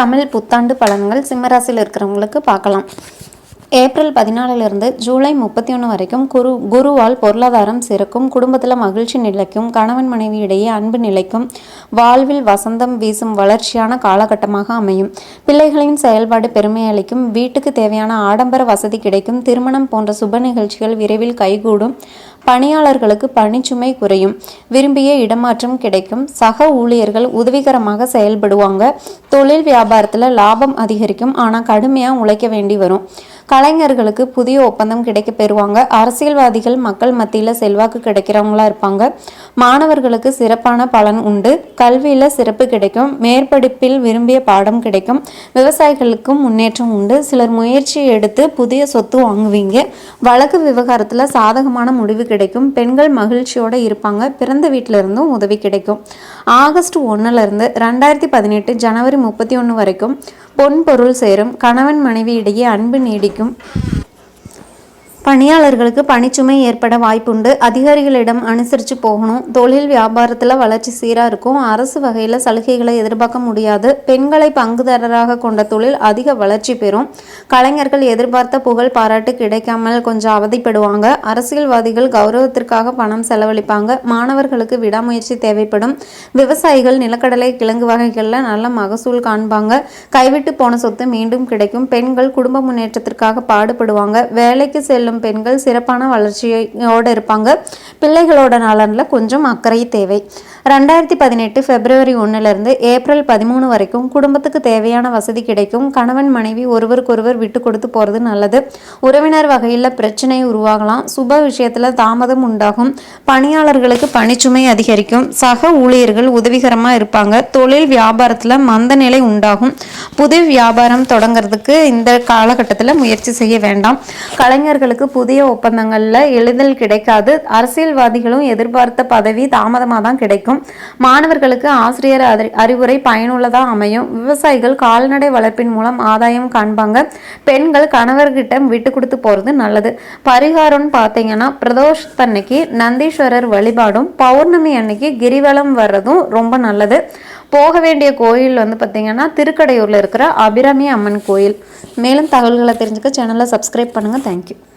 தமிழ் புத்தாண்டு பலன்கள் சிம்மராசியில் இருக்கிறவங்களுக்கு பார்க்கலாம். ஏப்ரல் பதினாலிலிருந்து ஜூலை முப்பத்தி ஒன்று வரைக்கும் குரு குருவால் பொருளாதாரம் சிறக்கும் குடும்பத்தில் மகிழ்ச்சி நிலைக்கும் கணவன் மனைவி இடையே அன்பு நிலைக்கும் வாழ்வில் வசந்தம் வீசும் வளர்ச்சியான காலகட்டமாக அமையும். பிள்ளைகளின் செயல்பாடு பெருமை அளிக்கும் வீட்டுக்கு தேவையான ஆடம்பர வசதி கிடைக்கும் திருமணம் போன்ற சுப நிகழ்ச்சிகள் விரைவில் கைகூடும் பணியாளர்களுக்கு பணிச்சுமை குறையும். விரும்பிய இடமாற்றம் கிடைக்கும். சக ஊழியர்கள் உதவிகரமாக செயல்படுவாங்க. தொழில் வியாபாரத்தில் லாபம் அதிகரிக்கும். ஆனால் கடுமையாக உழைக்க வேண்டி வரும். கலைஞர்களுக்கு புதிய ஒப்பந்தம் கிடைக்க பெறுவாங்க. அரசியல்வாதிகள் மக்கள் மத்தியில் செல்வாக்கு கிடைக்கிறவங்களா இருப்பாங்க. மாணவர்களுக்கு சிறப்பான பலன் உண்டு. கல்வியில் சிறப்பு கிடைக்கும். மேற்படிப்பில் விரும்பிய பாடம் கிடைக்கும். விவசாயிகளுக்கும் முன்னேற்றம் உண்டு. சிலர் முயற்சி எடுத்து புதிய சொத்து வாங்குவீங்க. வழக்கு விவகாரத்தில் சாதகமான முடிவு கிடைக்கும். பெண்கள் மகிழ்ச்சியோடு இருப்பாங்க. பிறந்த வீட்டில இருந்தும் உதவி கிடைக்கும். ஆகஸ்ட் ஒன்றுலேருந்து ரெண்டாயிரத்தி பதினெட்டு ஜனவரி முப்பத்தி ஒன்று வரைக்கும் பொன் பொருள் சேரும். கணவன் மனைவி இடையே அன்பு நீடிக்கும். பணியாளர்களுக்கு பணிச்சுமை ஏற்பட வாய்ப்புண்டு. அதிகாரிகளிடம் அனுசரித்து போகணும். தொழில் வியாபாரத்தில் வளர்ச்சி சீராக இருக்கும். அரசு வகையில் சலுகைகளை எதிர்பார்க்க முடியாது. பெண்களை பங்குதாரராக கொண்ட தொழில் அதிக வளர்ச்சி பெறும். கலைஞர்கள் எதிர்பார்த்த புகழ் பாராட்டு கிடைக்காமல் கொஞ்சம் அவதிப்படுவாங்க. அரசியல்வாதிகள் கௌரவத்திற்காக பணம் செலவழிப்பாங்க. மாணவர்களுக்கு விடாமுயற்சி தேவைப்படும். விவசாயிகள் நிலக்கடலை கிழங்கு வகைகளில் நல்ல மகசூல் காண்பாங்க. கைவிட்டு போன சொத்து மீண்டும் கிடைக்கும். பெண்கள் குடும்ப முன்னேற்றத்திற்காக பாடுபடுவாங்க. வேலைக்கு செல்லும் செல்லும் பெண்கள் சிறப்பான வளர்ச்சியோடு இருப்பாங்க. பிள்ளைகளோட நலனில் கொஞ்சம் அக்கறை தேவை. ரெண்டாயிரத்தி பதினெட்டு பிப்ரவரி ஒன்றுலேருந்து ஏப்ரல் பதிமூணு வரைக்கும் குடும்பத்துக்கு தேவையான வசதி கிடைக்கும். கணவன் மனைவி ஒருவருக்கொருவர் விட்டு கொடுத்து போகிறது நல்லது. உறவினர் வகையில் பிரச்சனை உருவாகலாம். சுப விஷயத்தில் தாமதம் உண்டாகும். பணியாளர்களுக்கு பணிச்சுமை அதிகரிக்கும். சக ஊழியர்கள் உதவிகரமாக இருப்பாங்க. தொழில் வியாபாரத்தில் மந்த நிலை உண்டாகும். புது வியாபாரம் தொடங்கிறதுக்கு இந்த காலகட்டத்தில் முயற்சி செய்ய வேண்டாம். கலைஞர்களுக்கு புதிய ஒப்பந்தங்களில் எளிதில் கிடைக்காது. அரசியல்வாதிகளும் எதிர்பார்த்த பதவி தாமதமாக தான் கிடைக்கும். மாணவர்களுக்கு ஆசிரியர் அறி- அறிவுரை பயனுள்ளதாக அமையும். விவசாயிகள் கால்நடை வளர்ப்பின் மூலம் ஆதாயம் காண்பாங்க. பெண்கள் கணவர்கிட்ட விட்டு கொடுத்து போகிறது நல்லது. பரிகாரம்னு பார்த்தீங்கன்னா பிரதோஷத்தன்னைக்கு நந்தீஸ்வரர் வழிபாடும் பௌர்ணமி அன்னைக்கு கிரிவலம் வர்றதும் ரொம்ப நல்லது. போக வேண்டிய கோயில் வந்து பார்த்தீங்கன்னா திருக்கடையூரில் இருக்கிற அபிராமி அம்மன் கோயில். மேலும் தகவல்களை தெரிஞ்சுக்க சேனலை சப்ஸ்கிரைப் பண்ணுங்கள் தேங்க்யூ